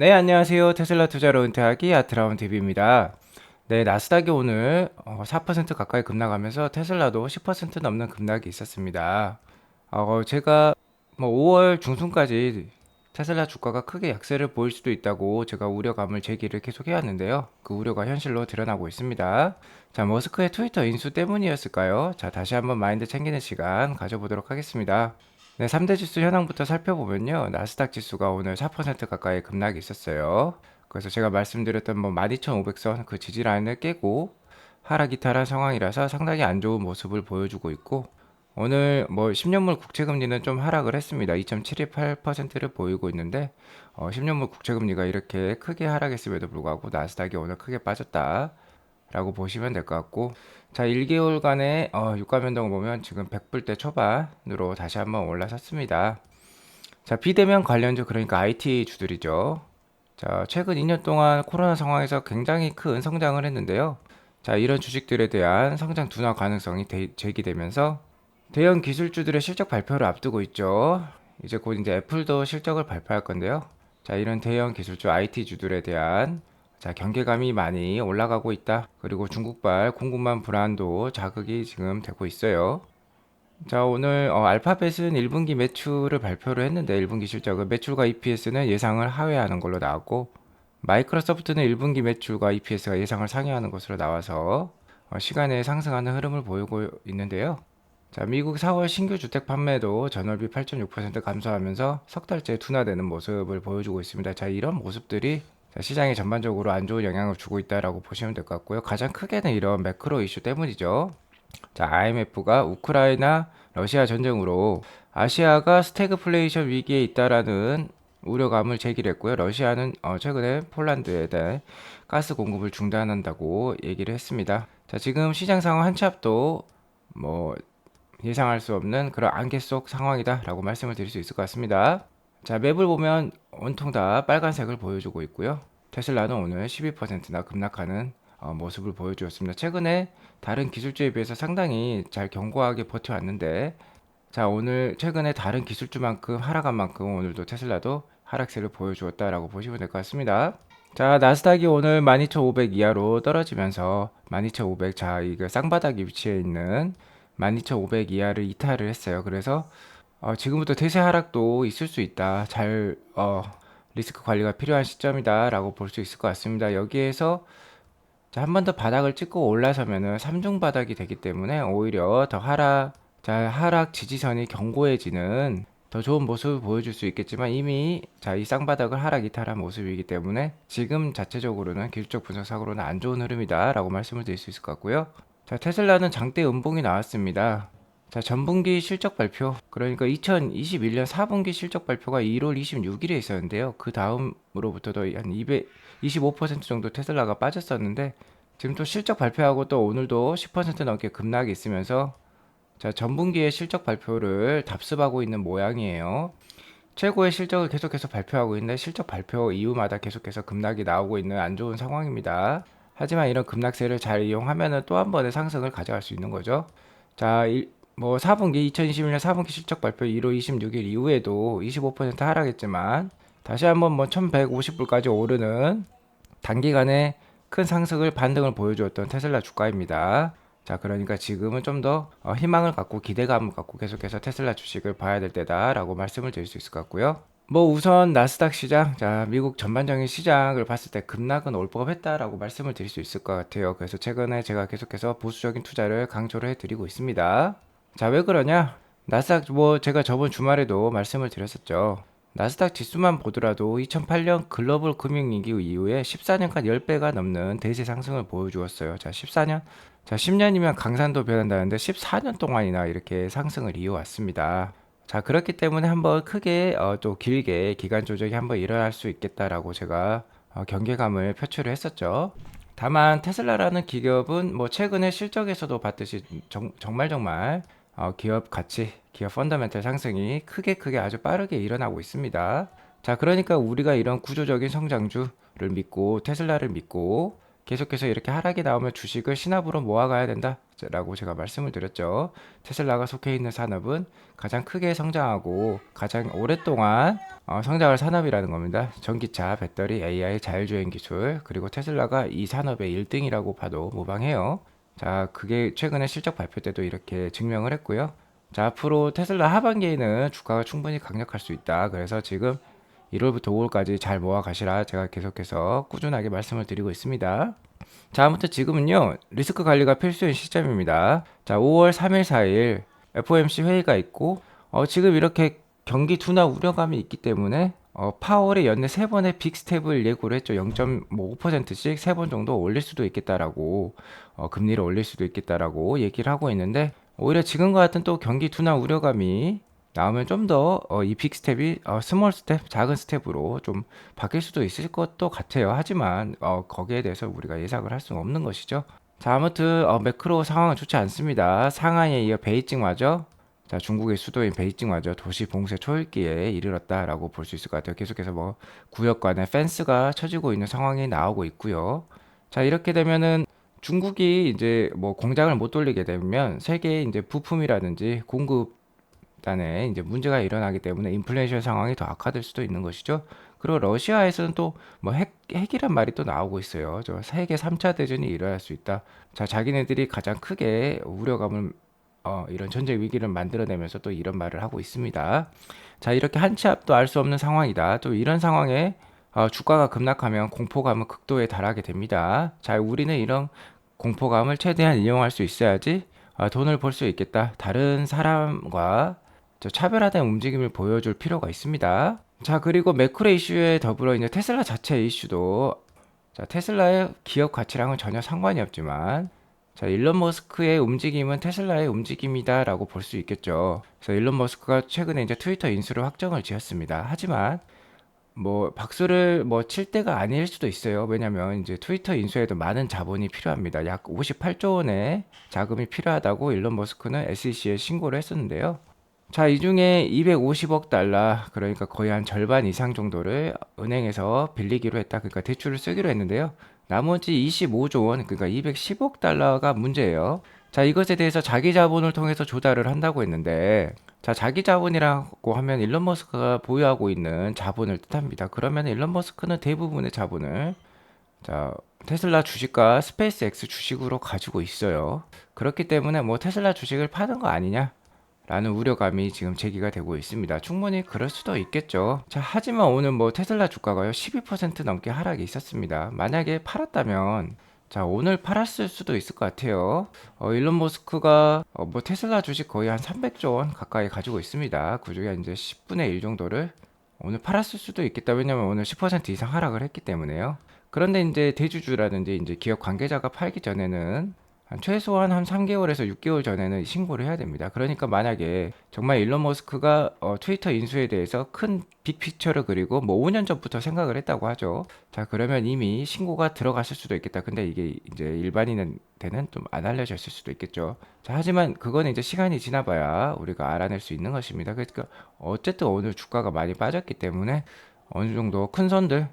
네, 안녕하세요. 테슬라 투자로 은퇴하기 아트라운 TV입니다. 네, 나스닥이 오늘 어, 4% 가까이 급락하면서 테슬라도 10% 넘는 급락이 있었습니다. 어, 제가 뭐 5월 중순까지 테슬라 주가가 크게 약세를 보일 수도 있다고 제가 우려감을 제기를 계속 해왔는데요. 그 우려가 현실로 드러나고 있습니다. 자, 머스크의 트위터 인수 때문이었을까요? 자, 다시 한번 마인드 챙기는 시간 가져보도록 하겠습니다. 네, 3대 지수 현황부터 살펴보면요. 나스닥 지수가 오늘 4% 가까이 급락이 있었어요. 그래서 제가 말씀드렸던 뭐 12,500선 그 지지 라인을 깨고 하락 이탈한 상황이라서 상당히 안 좋은 모습을 보여주고 있고 오늘 뭐 10년물 국채 금리는 좀 하락을 했습니다. 2.728%를 보이고 있는데 어 10년물 국채 금리가 이렇게 크게 하락했음에도 불구하고 나스닥이 오늘 크게 빠졌다. 라고 보시면 될 것 같고 자 1개월간의 어, 유가 변동을 보면 지금 100불대 초반으로 다시 한번 올라섰습니다. 자 비대면 관련주 그러니까 IT 주들이죠. 자 최근 2년 동안 코로나 상황에서 굉장히 큰 성장을 했는데요. 자 이런 주식들에 대한 성장 둔화 가능성이 대, 제기되면서 대형 기술주들의 실적 발표를 앞두고 있죠. 이제 곧 이제 애플도 실적을 발표할 건데요. 자 이런 대형 기술주 IT 주들에 대한 자, 경계감이 많이 올라가고 있다. 그리고 중국발 공급만 불안도 자극이 지금 되고 있어요. 자, 오늘 어, 알파벳은 1분기 매출을 발표를 했는데 1분기 실적은 매출과 EPS는 예상을 하회하는 걸로 나왔고 마이크로소프트는 1분기 매출과 EPS가 예상을 상회하는 것으로 나와서 어, 시간에 상승하는 흐름을 보이고 있는데요. 자, 미국 4월 신규 주택 판매도 전월비 8.6% 감소하면서 석 달째 둔화되는 모습을 보여주고 있습니다. 자, 이런 모습들이 자, 시장에 전반적으로 안 좋은 영향을 주고 있다라고 보시면 될 것 같고요. 가장 크게는 이런 매크로 이슈 때문이죠. 자, IMF가 우크라이나 러시아 전쟁으로 아시아가 스태그플레이션 위기에 있다라는 우려감을 제기했고요. 러시아는 어, 최근에 폴란드에 대해 가스 공급을 중단한다고 얘기를 했습니다. 자, 지금 시장 상황 한치 앞도 뭐 예상할 수 없는 그런 안개 속 상황이다라고 말씀을 드릴 수 있을 것 같습니다. 자, 맵을 보면 온통 다 빨간색을 보여주고 있고요. 테슬라는 오늘 12%나 급락하는 어, 모습을 보여주었습니다. 최근에 다른 기술주에 비해서 상당히 잘 견고하게 버텨왔는데 자 오늘 최근에 다른 기술주만큼 하락한 만큼 오늘도 테슬라도 하락세를 보여주었다라고 보시면 될 것 같습니다. 자 나스닥이 오늘 12,500 이하로 떨어지면서 12,500 자 이거 쌍바닥이 위치해 있는 12,500 이하를 이탈을 했어요. 그래서 어, 지금부터 대세 하락도 있을 수 있다. 잘 어, 리스크 관리가 필요한 시점이다라고 볼 수 있을 것 같습니다. 여기에서 한 번 더 바닥을 찍고 올라서면은 3중 바닥이 되기 때문에 오히려 더 하락, 자, 하락 지지선이 견고해지는 더 좋은 모습을 보여줄 수 있겠지만 이미 자, 이 쌍바닥을 하락 이탈한 모습이기 때문에 지금 자체적으로는 기술적 분석상으로는 안 좋은 흐름이다라고 말씀을 드릴 수 있을 것 같고요. 자, 테슬라는 장대 음봉이 나왔습니다. 자, 전분기 실적 발표. 그러니까 2021년 4분기 실적 발표가 1월 26일에 있었는데요. 그 다음으로부터도 한 200, 25% 정도 테슬라가 빠졌었는데 지금 또 실적 발표하고 또 오늘도 10% 넘게 급락이 있으면서 자, 전분기의 실적 발표를 답습하고 있는 모양이에요. 최고의 실적을 계속해서 발표하고 있는데 실적 발표 이후마다 계속해서 급락이 나오고 있는 안 좋은 상황입니다. 하지만 이런 급락세를 잘 이용하면 또 한 번의 상승을 가져갈 수 있는 거죠. 자, 뭐 4분기 2021년 4분기 실적 발표 1월 26일 이후에도 25% 하락했지만 다시 한번 뭐 1150불까지 오르는 단기간에 큰 상승을 반등을 보여주었던 테슬라 주가입니다. 자, 그러니까 지금은 좀더 어, 희망을 갖고 기대감을 갖고 계속해서 테슬라 주식을 봐야 될 때다라고 말씀을 드릴 수 있을 것 같고요. 뭐 우선 나스닥 시장, 자 미국 전반적인 시장을 봤을 때 급락은 올 법했다라고 말씀을 드릴 수 있을 것 같아요. 그래서 최근에 제가 계속해서 보수적인 투자를 강조를 해드리고 있습니다. 자, 왜 그러냐? 나스닥 뭐 제가 저번 주말에도 말씀을 드렸었죠. 나스닥 지수만 보더라도 2008년 글로벌 금융위기 이후에 14년간 10배가 넘는 대세 상승을 보여주었어요. 자, 14년. 자, 10년이면 강산도 변한다는데 14년 동안이나 이렇게 상승을 이어왔습니다. 자, 그렇기 때문에 한번 크게 어, 또 길게 기간 조정이 한번 일어날 수 있겠다라고 제가 어, 경계감을 표출을 했었죠. 다만 테슬라라는 기업은 뭐 최근에 실적에서도 봤듯이 정, 정말 정말 어, 기업 가치, 기업 펀더멘탈 상승이 크게 크게 아주 빠르게 일어나고 있습니다. 자, 그러니까 우리가 이런 구조적인 성장주를 믿고 테슬라를 믿고 계속해서 이렇게 하락이 나오면 주식을 신압으로 모아가야 된다. 라고 제가 말씀을 드렸죠. 테슬라가 속해 있는 산업은 가장 크게 성장하고 가장 오랫동안 어, 성장할 산업이라는 겁니다. 전기차, 배터리, AI, 자율주행 기술, 그리고 테슬라가 이 산업의 1등이라고 봐도 무방해요. 자, 그게 최근에 실적 발표 때도 이렇게 증명을 했고요. 자, 앞으로 테슬라 하반기에는 주가가 충분히 강력할 수 있다. 그래서 지금 1월부터 5월까지 잘 모아 가시라 제가 계속해서 꾸준하게 말씀을 드리고 있습니다. 자, 아무튼 지금은요, 리스크 관리가 필수인 시점입니다. 자, 5월 3일, 4일 FOMC 회의가 있고, 어, 지금 이렇게 경기 둔화 우려감이 있기 때문에 어, 파월이 연내 세 번의 빅 스텝을 예고를 했죠. 0.5%씩 세 번 정도 올릴 수도 있겠다라고 어, 금리를 올릴 수도 있겠다라고 얘기를 하고 있는데 오히려 지금과 같은 또 경기 둔화 우려감이 나오면 좀 더 이 빅 스텝이 어, 스몰 스텝, 작은 스텝으로 좀 바뀔 수도 있을 것도 같아요. 하지만 어, 거기에 대해서 우리가 예상을 할 수는 없는 것이죠. 자, 아무튼 어, 매크로 상황은 좋지 않습니다. 상하이에 이어 베이징 마저 자, 중국의 수도인 베이징마저 도시 봉쇄 초읽기에 이르렀다라고 볼 수 있을 것 같아요. 계속해서 뭐 구역 간에 펜스가 쳐지고 있는 상황이 나오고 있고요. 자, 이렇게 되면은 중국이 이제 뭐 공장을 못 돌리게 되면 세계의 이제 부품이라든지 공급 단에 이제 문제가 일어나기 때문에 인플레이션 상황이 더 악화될 수도 있는 것이죠. 그리고 러시아에서는 또 뭐 핵, 핵이란 말이 또 나오고 있어요. 저 세계 3차 대전이 일어날 수 있다. 자, 자기네들이 가장 크게 우려감을 어, 이런 전쟁 위기를 만들어내면서 또 이런 말을 하고 있습니다. 자, 이렇게 한 치 앞도 알 수 없는 상황이다. 또 이런 상황에 어, 주가가 급락하면 공포감은 극도에 달하게 됩니다. 자, 우리는 이런 공포감을 최대한 이용할 수 있어야지 어, 돈을 벌 수 있겠다. 다른 사람과 차별화된 움직임을 보여줄 필요가 있습니다. 자, 그리고 매크로 이슈에 더불어 이제 테슬라 자체 이슈도 자, 테슬라의 기업 가치랑은 전혀 상관이 없지만 자, 일론 머스크의 움직임은 테슬라의 움직임이다라고 볼 수 있겠죠. 그래서 일론 머스크가 최근에 이제 트위터 인수를 확정을 지었습니다. 하지만 뭐 박수를 뭐 칠 때가 아닐 수도 있어요. 왜냐면 이제 트위터 인수에도 많은 자본이 필요합니다. 약 58조 원의 자금이 필요하다고 일론 머스크는 SEC에 신고를 했었는데요. 자, 이 중에 250억 달러, 그러니까 거의 한 절반 이상 정도를 은행에서 빌리기로 했다. 그러니까 대출을 쓰기로 했는데요. 나머지 25조 원, 그러니까 210억 달러가 문제예요. 자, 이것에 대해서 자기 자본을 통해서 조달을 한다고 했는데, 자, 자기 자본이라고 하면 일론 머스크가 보유하고 있는 자본을 뜻합니다. 그러면 일론 머스크는 대부분의 자본을 자, 테슬라 주식과 스페이스X 주식으로 가지고 있어요. 그렇기 때문에 뭐 테슬라 주식을 파는 거 아니냐? 라는 우려감이 지금 제기가 되고 있습니다. 충분히 그럴 수도 있겠죠. 자, 하지만 오늘 뭐 테슬라 주가가요, 12% 넘게 하락이 있었습니다. 만약에 팔았다면 자, 오늘 팔았을 수도 있을 것 같아요. 어, 일론 머스크가 어, 뭐 테슬라 주식 거의 한 300조 원 가까이 가지고 있습니다. 그 중에 이제 10분의 1 정도를 오늘 팔았을 수도 있겠다. 왜냐면 오늘 10% 이상 하락을 했기 때문에요. 그런데 이제 대주주라든지 이제 기업 관계자가 팔기 전에는 최소한 한 3개월에서 6개월 전에는 신고를 해야 됩니다. 그러니까 만약에 정말 일론 머스크가 어, 트위터 인수에 대해서 큰 빅피처를 그리고 뭐 5년 전부터 생각을 했다고 하죠. 자, 그러면 이미 신고가 들어갔을 수도 있겠다. 근데 이게 이제 일반인한테는 좀 안 알려졌을 수도 있겠죠. 자, 하지만 그거는 이제 시간이 지나봐야 우리가 알아낼 수 있는 것입니다. 그러니까 어쨌든 오늘 주가가 많이 빠졌기 때문에 어느 정도 큰 손들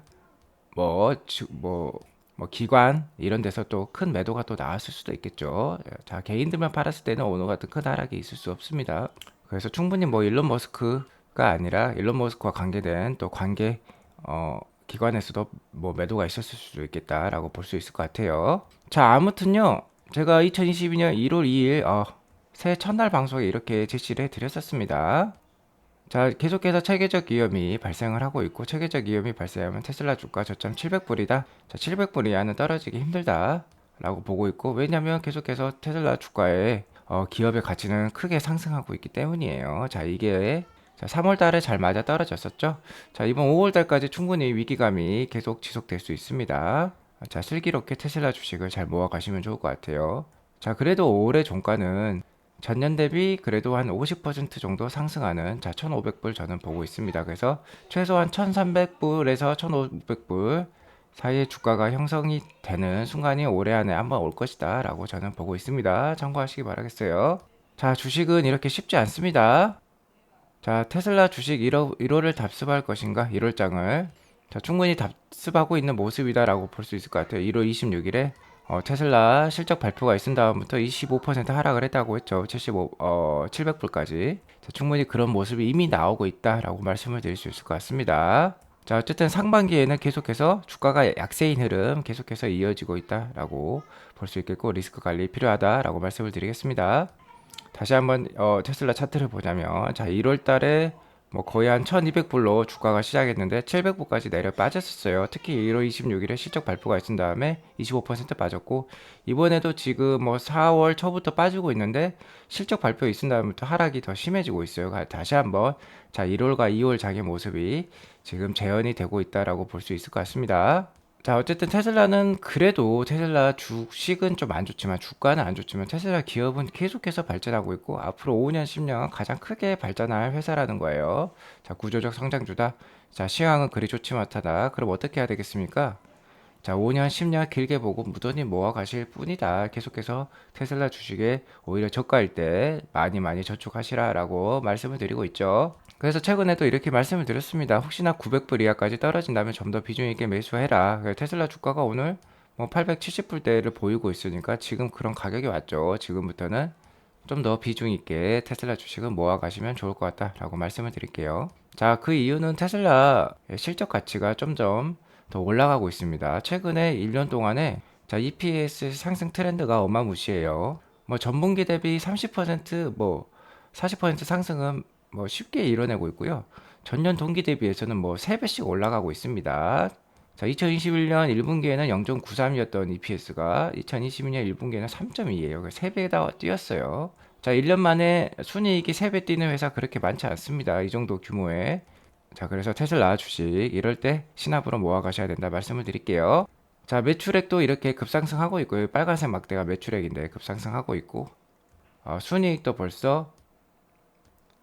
뭐, 뭐, 뭐 기관 이런 데서 또 큰 매도가 또 나왔을 수도 있겠죠. 자 개인들만 팔았을 때는 오늘 같은 큰 하락이 있을 수 없습니다. 그래서 충분히 뭐 일론 머스크가 아니라 일론 머스크와 관계된 또 관계 어 기관에서도 뭐 매도가 있었을 수도 있겠다라고 볼 수 있을 것 같아요. 자 아무튼요 제가 2022년 1월 2일 어, 새해 첫날 방송에 이렇게 제시를 해드렸었습니다. 자, 계속해서 체계적 위험이 발생을 하고 있고 체계적 위험이 발생하면 테슬라 주가 저점 700불이다. 자, 700불 이하는 떨어지기 힘들다. 라고 보고 있고 왜냐면 계속해서 테슬라 주가의 어, 기업의 가치는 크게 상승하고 있기 때문이에요. 자, 이게 자, 3월 달에 잘 맞아 떨어졌었죠. 자, 이번 5월 달까지 충분히 위기감이 계속 지속될 수 있습니다. 자, 슬기롭게 테슬라 주식을 잘 모아 가시면 좋을 것 같아요. 자, 그래도 올해 종가는 전년 대비 그래도 한 50% 정도 상승하는 자 1,500불 저는 보고 있습니다. 그래서 최소한 1,300불에서 1,500불 사이에 주가가 형성이 되는 순간이 올해 안에 한번 올 것이다 라고 저는 보고 있습니다. 참고하시기 바라겠어요. 자 주식은 이렇게 쉽지 않습니다. 자 테슬라 주식 1호, 1호를 답습할 것인가 1월장을 자 충분히 답습하고 있는 모습이다 라고 볼 수 있을 것 같아요. 1월 26일에 어, 테슬라 실적 발표가 있은 다음부터 25% 하락을 했다고 했죠. 75, 어, 700불까지. 충분히 그런 모습이 이미 나오고 있다라고 말씀을 드릴 수 있을 것 같습니다. 자, 어쨌든 상반기에는 계속해서 주가가 약세인 흐름 계속해서 이어지고 있다라고 볼 수 있겠고 리스크 관리 필요하다라고 말씀을 드리겠습니다. 다시 한번 어, 테슬라 차트를 보자면 자 1월 달에 뭐 거의 한 1200불로 주가가 시작했는데 700불까지 내려 빠졌었어요. 특히 1월 26일에 실적 발표가 있은 다음에 25% 빠졌고 이번에도 지금 뭐 4월 초부터 빠지고 있는데 실적 발표 있은 다음부터 하락이 더 심해지고 있어요. 다시 한번 자 1월과 2월 장의 모습이 지금 재현이 되고 있다라고 볼 수 있을 것 같습니다. 자, 어쨌든 테슬라는 그래도 테슬라 주식은 좀 안 좋지만 주가는 안 좋지만 테슬라 기업은 계속해서 발전하고 있고 앞으로 5년, 10년 가장 크게 발전할 회사라는 거예요. 자, 구조적 성장주다. 자, 시황은 그리 좋지 못하다. 그럼 어떻게 해야 되겠습니까? 자, 5년, 10년 길게 보고 무던히 모아 가실 뿐이다. 계속해서 테슬라 주식에 오히려 저가일 때 많이 많이 저축하시라라고 말씀을 드리고 있죠. 그래서 최근에도 이렇게 말씀을 드렸습니다. 혹시나 900불 이하까지 떨어진다면 좀 더 비중 있게 매수해라. 테슬라 주가가 오늘 뭐 870불대를 보이고 있으니까 지금 그런 가격이 왔죠. 지금부터는 좀 더 비중 있게 테슬라 주식은 모아 가시면 좋을 것 같다라고 말씀을 드릴게요. 자, 그 이유는 테슬라 실적 가치가 점점 더 올라가고 있습니다. 최근에 1년 동안에 자, EPS 상승 트렌드가 어마무시해요. 뭐 전분기 대비 30%뭐 40% 상승은 뭐 쉽게 이뤄내고 있고요. 전년 동기 대비해서는 뭐 3배씩 올라가고 있습니다. 자, 2021년 1분기에는 0.93이었던 EPS가 2022년 1분기에는 3.2예요. 3배가 뛰었어요. 자, 1년 만에 순이익이 3배 뛰는 회사 그렇게 많지 않습니다. 이 정도 규모에. 자, 그래서 테슬라 주식 이럴 때 신압으로 모아 가셔야 된다 말씀을 드릴게요. 자, 매출액도 이렇게 급상승하고 있고요. 빨간색 막대가 매출액인데 급상승하고 있고 어, 순이익도 벌써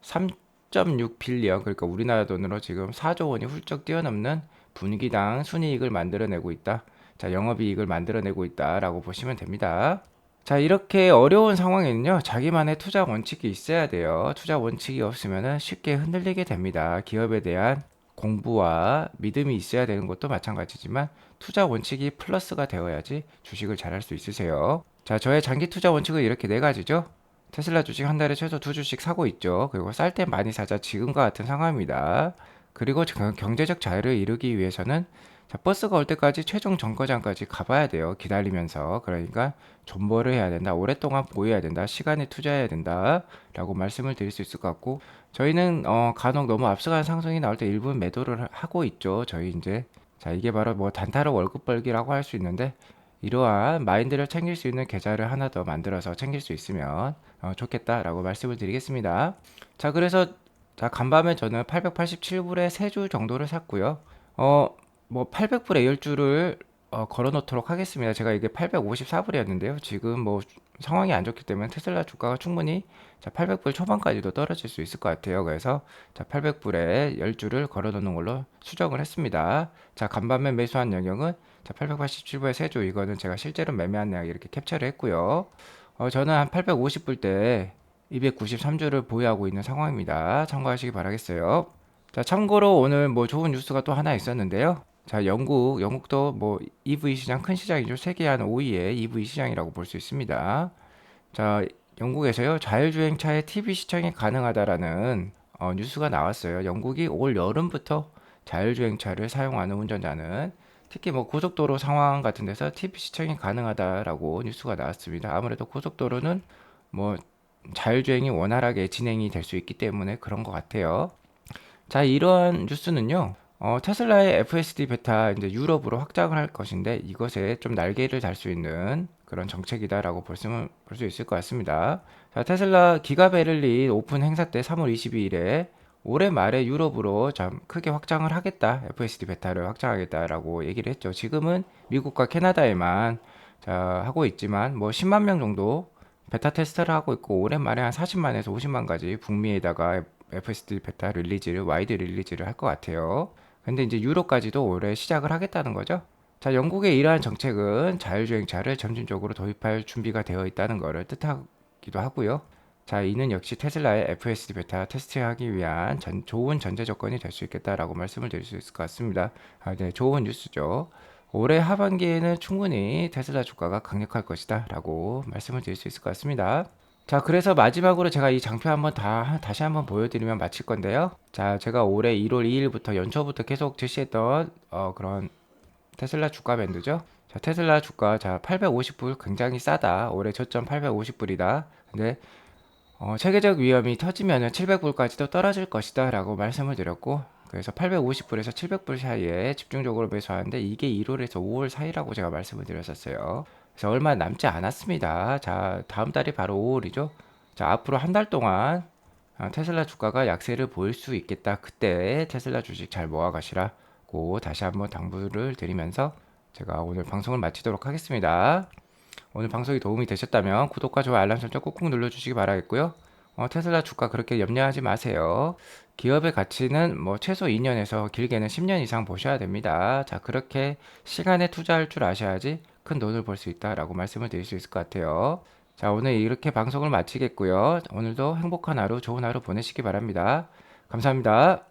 3.6 빌리언 그러니까 우리나라 돈으로 지금 4조 원이 훌쩍 뛰어넘는 분기당 순이익을 만들어내고 있다. 자, 영업이익을 만들어내고 있다라고 보시면 됩니다. 자, 이렇게 어려운 상황에는요, 자기만의 투자 원칙이 있어야 돼요. 투자 원칙이 없으면 쉽게 흔들리게 됩니다. 기업에 대한 공부와 믿음이 있어야 되는 것도 마찬가지지만 투자 원칙이 플러스가 되어야지 주식을 잘할 수 있으세요. 자, 저의 장기 투자 원칙은 이렇게 네 가지죠. 테슬라 주식 한 달에 최소 두 주씩 사고 있죠. 그리고 쌀 때 많이 사자 지금과 같은 상황입니다. 그리고 경제적 자유를 이루기 위해서는 자, 버스가 올 때까지 최종 정거장까지 가봐야 돼요. 기다리면서. 그러니까 존버를 해야 된다. 오랫동안 보여야 된다. 시간에 투자해야 된다. 라고 말씀을 드릴 수 있을 것 같고, 저희는, 어, 간혹 너무 앞서가는 상승이 나올 때 일부 매도를 하고 있죠. 저희 이제. 자, 이게 바로 뭐 단타로 월급 벌기라고 할 수 있는데, 이러한 마인드를 챙길 수 있는 계좌를 하나 더 만들어서 챙길 수 있으면 어, 좋겠다라고 말씀을 드리겠습니다. 자, 그래서 자, 간밤에 저는 887불에 3줄 정도를 샀고요. 어, 뭐 800불에 10줄을 어, 걸어 놓도록 하겠습니다. 제가 이게 854불이었는데요. 지금 뭐 상황이 안 좋기 때문에 테슬라 주가가 충분히 자, 800불 초반까지도 떨어질 수 있을 것 같아요. 그래서 자, 800불에 10줄을 걸어 놓는 걸로 수정을 했습니다. 자, 간밤에 매수한 영역은 자, 887불에 3조 이거는 제가 실제로 매매한 내역 이렇게 캡처를 했고요. 어, 저는 한 850불 때 293주를 보유하고 있는 상황입니다. 참고하시기 바라겠어요. 자, 참고로 오늘 뭐 좋은 뉴스가 또 하나 있었는데요. 자, 영국, 영국도 뭐 EV 시장 큰 시장이죠. 세계 한 5위의 EV 시장이라고 볼 수 있습니다. 자, 영국에서요. 자율주행차의 TV 시청이 가능하다라는 어, 뉴스가 나왔어요. 영국이 올 여름부터 자율주행차를 사용하는 운전자는 특히 뭐 고속도로 상황 같은 데서 TV 시청이 가능하다라고 뉴스가 나왔습니다. 아무래도 고속도로는 뭐 자율주행이 원활하게 진행이 될 수 있기 때문에 그런 것 같아요. 자, 이러한 뉴스는요. 어, 테슬라의 FSD 베타 이제 유럽으로 확장을 할 것인데 이것에 좀 날개를 달 수 있는 그런 정책이다라고 볼수 볼수 있을 것 같습니다. 자, 테슬라 기가 베를린 오픈 행사 때 3월 22일에 올해 말에 유럽으로 좀 크게 확장을 하겠다. FSD 베타를 확장하겠다라고 얘기를 했죠. 지금은 미국과 캐나다에만 자, 하고 있지만 뭐 10만 명 정도 베타 테스트를 하고 있고 올해 말에 한 40만에서 50만까지 북미에다가 FSD 베타 릴리즈를 와이드 릴리즈를 할 것 같아요. 근데 이제 유럽까지도 올해 시작을 하겠다는 거죠. 자, 영국의 이러한 정책은 자율주행차를 점진적으로 도입할 준비가 되어 있다는 것을 뜻하기도 하고요. 자, 이는 역시 테슬라의 FSD 베타 테스트하기 위한 전, 좋은 전제 조건이 될 수 있겠다라고 말씀을 드릴 수 있을 것 같습니다. 아, 네, 좋은 뉴스죠. 올해 하반기에는 충분히 테슬라 주가가 강력할 것이다 라고 말씀을 드릴 수 있을 것 같습니다. 자, 그래서 마지막으로 제가 이 장표 한번 다, 다시 한번 보여드리면 마칠 건데요. 자, 제가 올해 1월 2일부터 연초부터 계속 제시했던 어, 그런 테슬라 주가 밴드죠. 자, 테슬라 주가 자 850불 굉장히 싸다. 올해 저점 850불이다. 근데 어, 체계적 위험이 터지면은 700불까지도 떨어질 것이다 라고 말씀을 드렸고 그래서 850불에서 700불 사이에 집중적으로 매수하는데 이게 1월에서 5월 사이라고 제가 말씀을 드렸었어요. 그래서 얼마 남지 않았습니다. 자, 다음 달이 바로 5월이죠. 자, 앞으로 한 달 동안 아, 테슬라 주가가 약세를 보일 수 있겠다. 그때 테슬라 주식 잘 모아 가시라고 다시 한번 당부를 드리면서 제가 오늘 방송을 마치도록 하겠습니다. 오늘 방송이 도움이 되셨다면 구독과 좋아요 알람 설정 꾹꾹 눌러주시기 바라겠고요. 어, 테슬라 주가 그렇게 염려하지 마세요. 기업의 가치는 뭐 최소 2년에서 길게는 10년 이상 보셔야 됩니다. 자, 그렇게 시간에 투자할 줄 아셔야지 큰 돈을 벌 수 있다라고 말씀을 드릴 수 있을 것 같아요. 자, 오늘 이렇게 방송을 마치겠고요. 오늘도 행복한 하루, 좋은 하루 보내시기 바랍니다. 감사합니다.